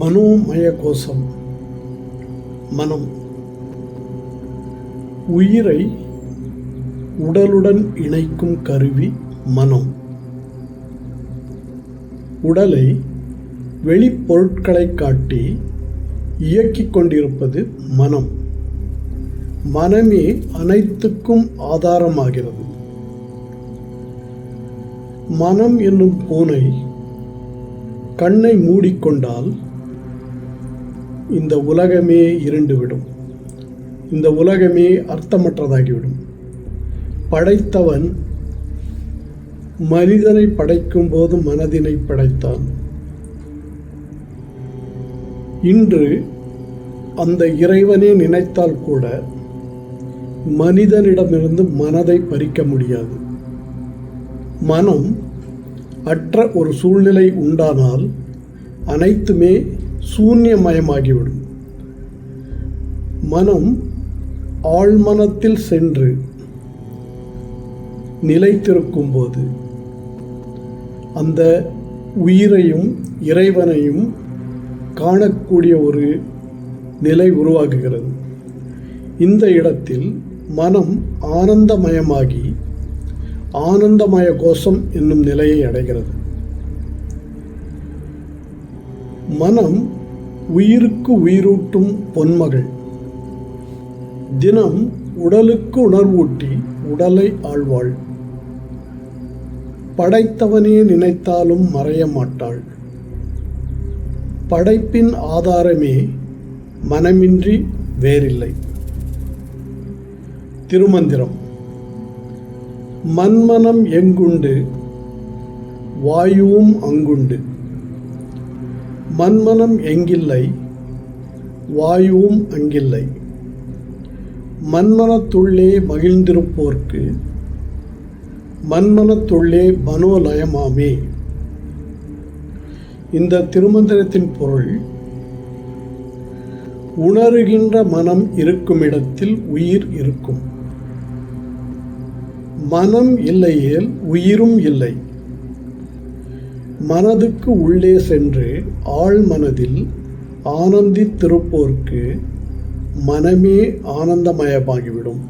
మనోమయ కోసం மனம். உயிரை உடலுடன் இணைக்கும் கருவி மனம். உடலை வெளிப்பொருட்களை காட்டி இயக்கிக் கொண்டிருப்பது மனம். மனமே அனைத்துக்கும் ஆதாரமாகிறது. மனம் என்னும் பூனை கண்ணை மூடிக்கொண்டால் இந்த உலகமே இருண்டுவிடும். இந்த உலகமே அர்த்தமற்றதாகிவிடும். படைத்தவன் மனிதனை படைக்கும்போது மனதினை படைத்தான். இன்று அந்த இறைவனே நினைத்தால் கூட மனிதனிடமிருந்து மனதை பறிக்க முடியாது. மனம் அற்ற ஒரு சூழ்நிலை உண்டானால் அனைத்துமே சூன்யமயமாகிவிடும். மனம் ஆழ்மனத்தில் சென்று நிலைத்திருக்கும் போது அந்த உயிரையும் இறைவனையும் காணக்கூடிய ஒரு நிலை உருவாகுகிறது. இந்த இடத்தில் மனம் ஆனந்தமயமாகி ஆனந்தமய கோஷம் என்னும் நிலையை அடைகிறது. மனம் உயிருக்கு உயிரூட்டும் பொன்மகள். தினம் உடலுக்கு உணர்வூட்டி உடலை ஆழ்வாள் படைத்தவனே நினைத்தாலும் மறைய மாட்டாள். படைப்பின் ஆதாரமே மனமின்றி வேறில்லை. திருமந்திரம். மன்மனம் எங்குண்டு? வாயுவும் அங்குண்டு. மன்மனம் எங்கில்லை வாயுவும் அங்கில்லை. மன்மனத்துள்ளே மகிழ்ந்திருப்போர்க்கு மன்மனத்துள்ளே மனோலயமாமே. இந்த திருமந்திரத்தின் பொருள் உணருகின்ற மனம் இருக்கும் இடத்தில் உயிர் இருக்கும். மனம் இல்லையேல் உயிரும் இல்லை. மனதுக்கு உள்ளே சென்று ஆழ் மனதில் ஆனந்தித்திருப்போர்க்கு மனமே ஆனந்தமயமாகிவிடும்.